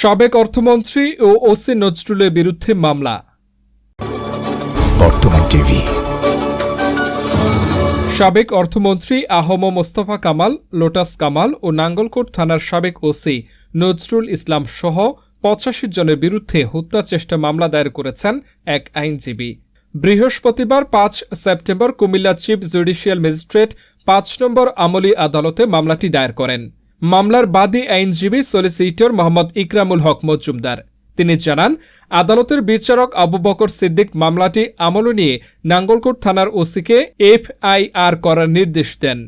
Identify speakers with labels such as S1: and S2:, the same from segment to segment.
S1: সাবেক অর্থমন্ত্রী ও ওসি নজরুলের বিরুদ্ধে মামলা।
S2: বর্তমান টিভি।
S1: সাবেক অর্থমন্ত্রী আহম মোস্তফা কামাল লোটাস কামাল ও নাঙ্গলকোট থানার সাবেক ওসি নজরুল ইসলাম সহ পঁচাশি জনের বিরুদ্ধে হত্যা চেষ্টা মামলা দায়ের করেছেন এক আইনজীবী। বৃহস্পতিবার পাঁচ September Comilla chief judicial magistrate পাঁচ নম্বর আমলি আদালতে মামলাটি দায়ের করেন। মামলার বাদী আইনজীবী সলিসিটর মোহাম্মদ ইকরামুল হক মজুমদার। তিনি জানান, আদালতের বিচারক আবু বকর সিদ্দিক মামলাটি আমলে নিয়ে নাঙ্গলকোট থানার ওসিকে এফআইআর করার নির্দেশ দেন।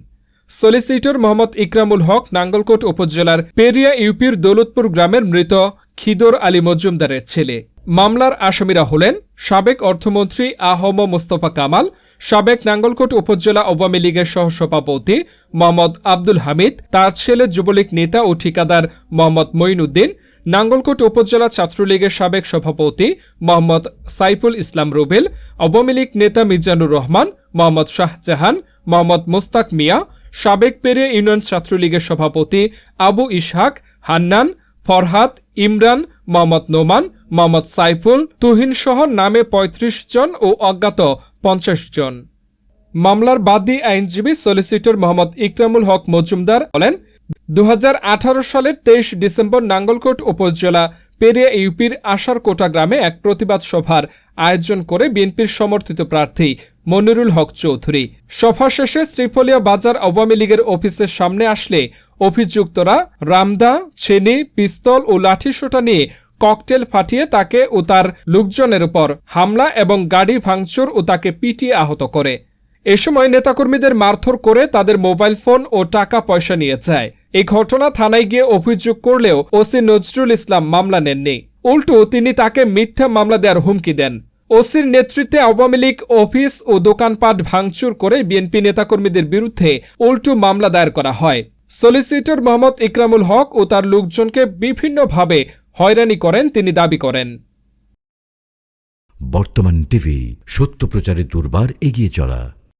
S1: সলিসিটর মোহাম্মদ ইকরামুল হক নাঙ্গলকোট উপজেলার পেরিয়া ইউপির দৌলতপুর গ্রামের মৃত খিদর আলী মজুমদারের ছেলে। মামলার আসামিরা হলেন সাবেক অর্থমন্ত্রী আহম মোস্তফা কামাল সাবেক নাঙ্গলকোট উপজেলা আওয়ামী লীগের সহসভাপতি মোহাম্মদ আব্দুল হামিদ, তার ছেলে যুবলীগ নেতা ও ঠিকাদার মোহাম্মদ মঈনুদ্দিন, নাঙ্গলকোট উপজেলা ছাত্রলীগের সাবেক সভাপতি মোহাম্মদ সাইফুল ইসলাম রুবেল, আওয়ামী লীগ নেতা মিজানুর রহমান, মোহাম্মদ শাহজাহান, মোহাম্মদ মোস্তাক মিয়া, সাবেক পেরে ইউনিয়ন ছাত্রলীগের সভাপতি আবু ইসহাক, হান্নান ফরহাদ, ইমরান, মোহাম্মদ নোমান, মোহাম্মদ সাইফুল, তুহিন সহ নামে ৩৫ জন ও অজ্ঞাত পঞ্চাশ জন। মামলার বাদী আইনজীবী সলিসিটর মোহাম্মদ ইকরামুল হক মজুমদার বলেন দু হাজার আঠারো সালের তেইশ ডিসেম্বর নাঙ্গলকোট উপজেলা পেরিয়া ইউপির আশারকোটা গ্রামে এক প্রতিবাদ সভার আয়োজন করে বিএনপির সমর্থিত প্রার্থী মনিরুল হক চৌধুরী। সভা শেষে শ্রীফলিয়া বাজার আওয়ামী লীগের অফিসের সামনে আসলে অভিযুক্তরা রামদা, ছেনি, পিস্তল ও লাঠিসোঁটা নিয়ে ককটেল ফাটিয়ে তাকে ও তার লোকজনের উপর হামলা এবং গাড়ি ভাঙচুর ও তাকে পিটিয়ে আহত করে। এ সময় নেতাকর্মীদের মারধর করে তাদের মোবাইল ফোন ও টাকা পয়সা নিয়ে যায়। এই ঘটনা থানায় গিয়ে অভিযোগ করলেও ওসি নজরুল ইসলাম মামলা নেননি। উল্টো তিনি তাকে মিথ্যা মামলা দেওয়ার হুমকি দেন। ওসির নেতৃত্বে আওয়ামী লীগ অফিস ও দোকানপাট ভাঙচুর করে বিএনপি নেতাকর্মীদের বিরুদ্ধে উল্টো মামলা দায়ের করা হয়। সলিসিটর মোহাম্মদ ইকরামুল হক ও তার লোকজনকে বিভিন্নভাবে হয়রানি করেন তিনি দাবি করেন।
S2: বর্তমান টিভি সত্য প্রচারে দুর্বার এগিয়ে চলা।